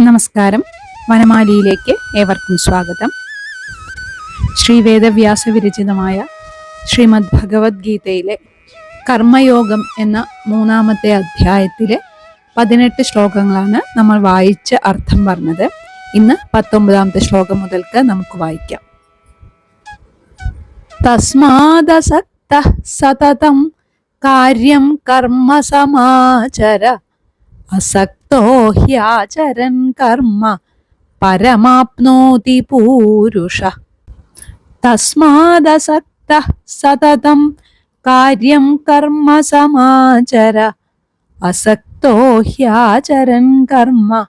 നമസ്കാരം. വനമാലിയിലേക്ക് ഏവർക്കും സ്വാഗതം. ശ്രീ വേദവ്യാസ വിരചിതമായ ശ്രീമദ് ഭഗവത്ഗീതയിലെ കർമ്മയോഗം എന്ന മൂന്നാമത്തെ അധ്യായത്തിലെ പതിനെട്ട് ശ്ലോകങ്ങളാണ് നമ്മൾ വായിച്ച് അർത്ഥം പറഞ്ഞത്. ഇന്ന് പത്തൊമ്പതാമത്തെ ശ്ലോകം മുതൽക്ക് നമുക്ക് വായിക്കാം. തസ്മാദസക്ത സതതം കാര്യം കർമ്മ സമാചര അസക്തോ ഹ്യാചരൻ കർമ്മ പരമാപ്നോതി പൂരുഷ. തസ്മാദസക്ത സതതം കാര്യം കർമ്മ സമാചര. അസക്തോ ഹ്യാചരൻ കർമ്മ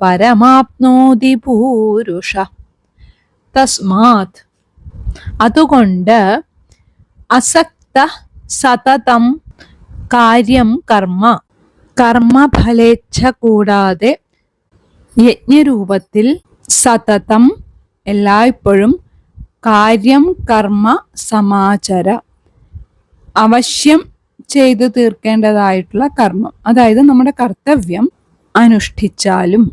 പരമാപ്നോതി പൂരുഷ. തസ്മാത്. അതുകൊണ്ട് അസക്ത സതതം കാര്യം കർമ്മ കർമ്മഫലേച്ഛ കൂടാതെ യജ്ഞരൂപത്തിൽ സതതം എല്ലായ്പ്പോഴും കാര്യം കർമ്മ സമാചര. അവശ്യം ചെയ്തു തീർക്കേണ്ടതായിട്ടുള്ള കർമ്മം അതായത് നമ്മുടെ കർത്തവ്യം അനുഷ്ഠിച്ചാലും.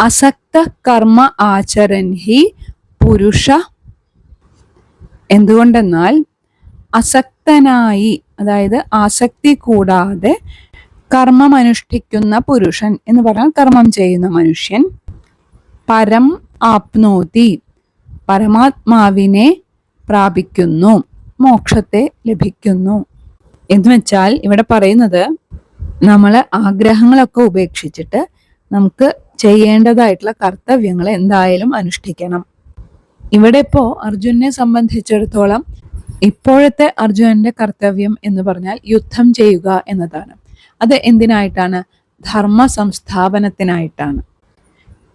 അസക്ത കർമ്മ ആചരൻ ഹി പുരുഷ. എന്തുകൊണ്ടെന്നാൽ അസക്തനായി അതായത് ആസക്തി കൂടാതെ കർമ്മം അനുഷ്ഠിക്കുന്ന പുരുഷൻ എന്ന് പറഞ്ഞാൽ കർമ്മം ചെയ്യുന്ന മനുഷ്യൻ പരം ആപ്നോതി പരമാത്മാവിനെ പ്രാപിക്കുന്നു മോക്ഷത്തെ ലഭിക്കുന്നു. എന്ന് വെച്ചാൽ ഇവിടെ പറയുന്നത് നമ്മൾ ആഗ്രഹങ്ങളൊക്കെ ഉപേക്ഷിച്ചിട്ട് നമുക്ക് ചെയ്യേണ്ടതായിട്ടുള്ള കർത്തവ്യങ്ങൾ എന്തായാലും അനുഷ്ഠിക്കണം. ഇവിടെ ഇപ്പോ അർജുനെ സംബന്ധിച്ചിടത്തോളം ഇപ്പോഴത്തെ അർജുനന്റെ കർത്തവ്യം എന്ന് പറഞ്ഞാൽ യുദ്ധം ചെയ്യുക എന്നതാണ്. അത് എന്തിനായിട്ടാണ്? ധർമ്മ സംസ്ഥാപനത്തിനായിട്ടാണ്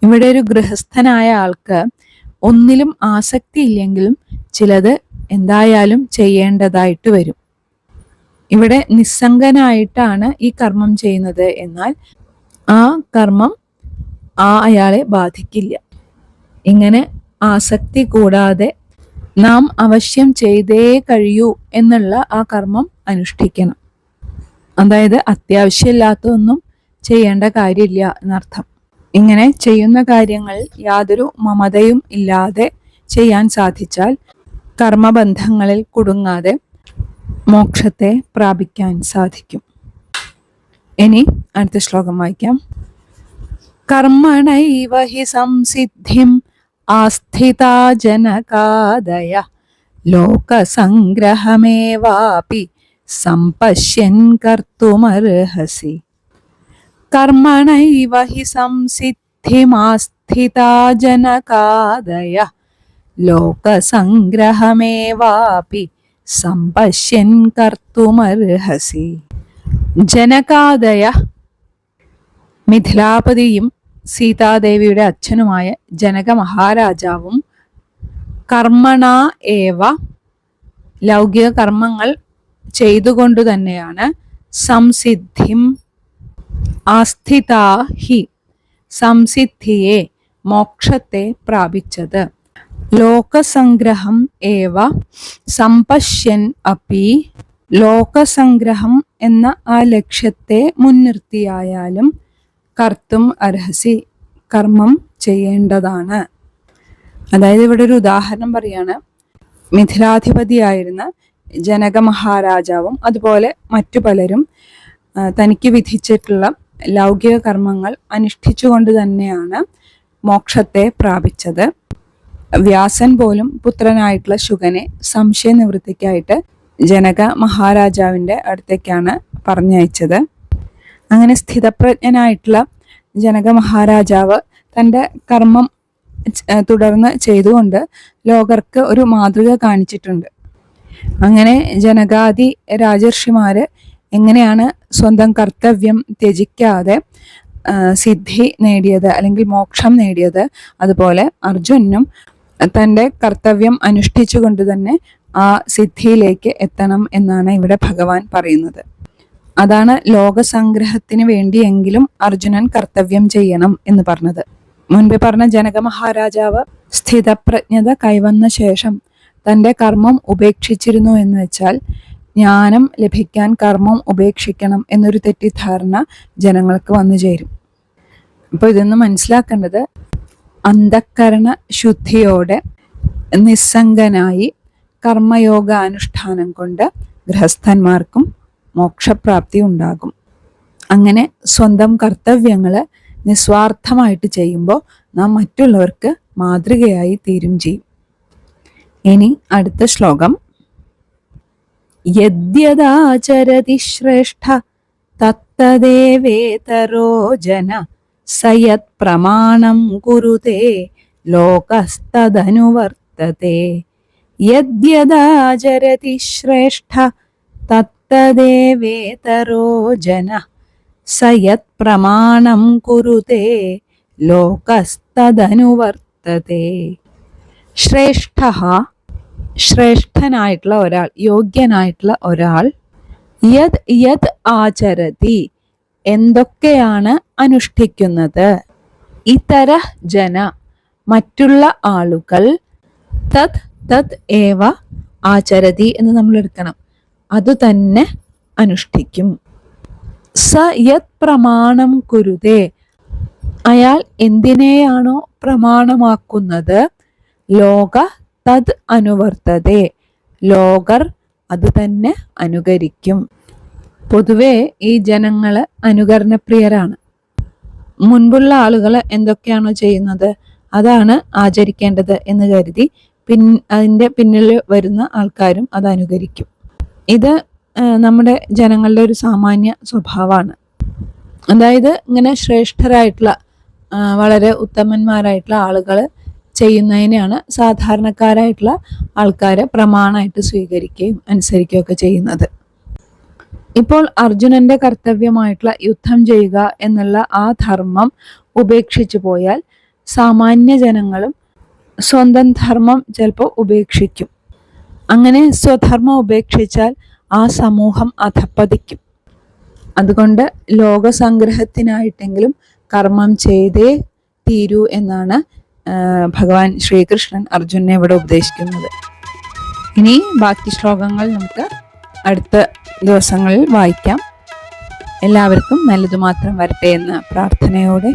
ഇവിടെ ഒരു ഗൃഹസ്ഥനായ ആൾക്ക് ഒന്നിലും ആസക്തി ഇല്ലെങ്കിലും ചിലത് എന്തായാലും ചെയ്യേണ്ടതായിട്ട് വരും. ഇവിടെ നിസ്സംഗനായിട്ടാണ് ഈ കർമ്മം ചെയ്യുന്നത് എന്നാൽ ആ കർമ്മം ആ അയാളെ ബാധിക്കില്ല. ഇങ്ങനെ ആസക്തി കൂടാതെ നാം അവശ്യം ചെയ്തേ കഴിയൂ എന്നുള്ള ആ കർമ്മം അനുഷ്ഠിക്കണം. അതായത് അത്യാവശ്യമില്ലാത്തതൊന്നും ചെയ്യേണ്ട കാര്യമില്ല എന്നർത്ഥം. ഇങ്ങനെ ചെയ്യുന്ന കാര്യങ്ങൾ യാതൊരു മമതയും ഇല്ലാതെ ചെയ്യാൻ സാധിച്ചാൽ കർമ്മബന്ധങ്ങളിൽ കുടുങ്ങാതെ മോക്ഷത്തെ പ്രാപിക്കാൻ സാധിക്കും. ഇനി അടുത്ത ശ്ലോകം വായിക്കാം. കർമ്മണൈവ ഹി സംസിദ്ധിം ആസ്ഥിതാ ജനകാദയ ലോകസംഗ്രഹമേവാപി സംപശ്യൻ കർത്തുമർഹസി. കർമ്മണൈവ ഹി സംസിദ്ധിമാസ്ഥിതാ ജനകാദയ. ലോകസംഗ്രഹമേവാപി സമ്പശ്യൻകർത്തുമർഹസി ജനകാദയ. മിഥിലാപതിയും സീതാദേവിയുടെ അച്ഛനുമായ ജനക മഹാരാജാവും കർമ്മണ ഏവ. ലൗകിക കർമ്മങ്ങൾ ചെയ്തുകൊണ്ട് തന്നെയാണ്. സംസിദ്ധിം ആസ്ഥിതാഹി. സംസിദ്ധിയെ മോക്ഷത്തെ പ്രാപിച്ചത്. ലോകസംഗ്രഹം ഏവ സംപശ്യൻ അപ്പി. ലോകസംഗ്രഹം എന്ന ആ ലക്ഷ്യത്തെ മുൻനിർത്തിയായാലും കർത്തും അർഹസി കർമ്മം ചെയ്യേണ്ടതാണ്. അതായത് ഇവിടെ ഒരു ഉദാഹരണം പറയാണ്. മിഥിലാധിപതിയായിരുന്ന ജനക മഹാരാജാവും അതുപോലെ മറ്റു പലരും തനിക്ക് വിധിച്ചിട്ടുള്ള ലൗകിക കർമ്മങ്ങൾ അനുഷ്ഠിച്ചുകൊണ്ട് തന്നെയാണ് മോക്ഷത്തെ പ്രാപിച്ചത്. വ്യാസൻ പോലും പുത്രനായിട്ടുള്ള ശുഗനെ സംശയ നിവൃത്തിക്കായിട്ട് ജനക മഹാരാജാവിന്റെ അടുത്തേക്കാണ് പറഞ്ഞയച്ചത്. അങ്ങനെ സ്ഥിതപ്രജ്ഞനായിട്ടുള്ള ജനക മഹാരാജാവ് തന്റെ കർമ്മം തുടർന്ന് ചെയ്തുകൊണ്ട് ലോകർക്ക് ഒരു മാതൃക കാണിച്ചിട്ടുണ്ട്. അങ്ങനെ ജനകാദി രാജർഷിമാര് എങ്ങനെയാണ് സ്വന്തം കർത്തവ്യം ത്യജിക്കാതെ സിദ്ധി നേടിയത് അല്ലെങ്കിൽ മോക്ഷം നേടിയത്? അതുപോലെ അർജുനും തന്റെ കർത്തവ്യം അനുഷ്ഠിച്ചുകൊണ്ട് തന്നെ ആ സിദ്ധിയിലേക്ക് എത്തണം എന്നാണ് ഇവിടെ ഭഗവാൻ പറയുന്നത്. അതാണ് ലോകസംഗ്രഹത്തിന് വേണ്ടിയെങ്കിലും അർജുനൻ കർത്തവ്യം ചെയ്യണം എന്ന് പറഞ്ഞത്. മുൻപ് പറഞ്ഞ ജനക മഹാരാജാവ് സ്ഥിതപ്രജ്ഞത കൈവന്ന ശേഷം തന്റെ കർമ്മം ഉപേക്ഷിച്ചിരുന്നു എന്ന് വെച്ചാൽ ജ്ഞാനം ലഭിക്കാൻ കർമ്മം ഉപേക്ഷിക്കണം എന്നൊരു തെറ്റിദ്ധാരണ ജനങ്ങൾക്ക് വന്നു ചേരും. അപ്പോൾ ഇതൊന്ന് മനസ്സിലാക്കേണ്ടത് അന്ധക്കരണ ശുദ്ധിയോടെ നിസ്സംഗനായി കർമ്മയോഗ അനുഷ്ഠാനം കൊണ്ട് ഗൃഹസ്ഥന്മാർക്കും മോക്ഷപ്രാപ്തി ഉണ്ടാകും. അങ്ങനെ സ്വന്തം കർത്തവ്യങ്ങൾ നിസ്വാർത്ഥമായിട്ട് ചെയ്യുമ്പോൾ നാം മറ്റുള്ളവർക്ക് മാതൃകയായി തീരും ചെയ്യും. ഇനി അടുത്ത ശ്ലോകം. യദ്യദാചരതി ശ്രേഷ്ഠ തത്തദേവേതരോ ജന സയത് പ്രമാണം കുരുതേ ലോകസ്തദനുവർത്തത്തെ യദ്യദാചരതി ശ്രേഷ്ഠ തത്തദേവേതരോ ജന സയത് പ്രമാണം കുരുതേ ലോകസ്തദനുവർത്തത്തെ ശ്രേഷ്ഠ ശ്രേഷ്ഠനായിട്ടുള്ള ഒരാൾ യോഗ്യനായിട്ടുള്ള ഒരാൾ യത് യത് ആചരതി എന്തൊക്കെയാണ് അനുഷ്ഠിക്കുന്നത്? ഇതര ജന മറ്റുള്ള ആളുകൾ തത് തത് ഏവ ആചരതി എന്ന് നമ്മൾ എടുക്കണം. അത് തന്നെ അനുഷ്ഠിക്കും. സ യത് പ്രമാണം കുരുതേ. അയാൾ എന്തിനെയാണോ പ്രമാണമാക്കുന്നത്? ലോക തത് അനുവർത്തതെ. ലോകർ അത് തന്നെ അനുകരിക്കും. പൊതുവെ ഈ ജനങ്ങൾ അനുകരണപ്രിയരാണ്. മുൻപുള്ള ആളുകൾ എന്തൊക്കെയാണോ ചെയ്യുന്നത് അതാണ് ആചരിക്കേണ്ടത് എന്ന് കരുതി പിൻ അതിന്റെ പിന്നിൽ വരുന്ന ആൾക്കാരും അത് അനുകരിക്കും. ഇത് നമ്മുടെ ജനങ്ങളുടെ ഒരു സാമാന്യ സ്വഭാവമാണ്. അതായത് ഇങ്ങനെ ശ്രേഷ്ഠരായിട്ടുള്ള വളരെ ഉത്തമന്മാരായിട്ടുള്ള ആളുകൾ ചെയ്യുന്നതിനെയാണ് സാധാരണക്കാരായിട്ടുള്ള ആൾക്കാരെ പ്രമാണമായിട്ട് സ്വീകരിക്കുകയും അനുസരിക്കുകയൊക്കെ ചെയ്യുന്നത്. ഇപ്പോൾ അർജുനന്റെ കർത്തവ്യമായിട്ടുള്ള യുദ്ധം ചെയ്യുക എന്നുള്ള ആ ധർമ്മം ഉപേക്ഷിച്ചു പോയാൽ സാമാന്യ ജനങ്ങളും സ്വന്തം ധർമ്മം ചിലപ്പോൾ ഉപേക്ഷിക്കും. അങ്ങനെ സ്വധർമ്മം ഉപേക്ഷിച്ചാൽ ആ സമൂഹം അധപ്പതിക്കും. അതുകൊണ്ട് ലോകസംഗ്രഹത്തിനായിട്ടെങ്കിലും കർമ്മം ചെയ്തേ തീരൂ എന്നാണ് ഭഗവാൻ ശ്രീകൃഷ്ണൻ അർജുനെ ഇവിടെ ഉപദേശിക്കുന്നത് ഇനി ബാക്കി ശ്ലോകങ്ങൾ നമുക്ക് അടുത്ത ദിവസങ്ങളിൽ വായിക്കാം. എല്ലാവർക്കും നല്ലത് മാത്രം വരട്ടെ എന്ന പ്രാർത്ഥനയോടെ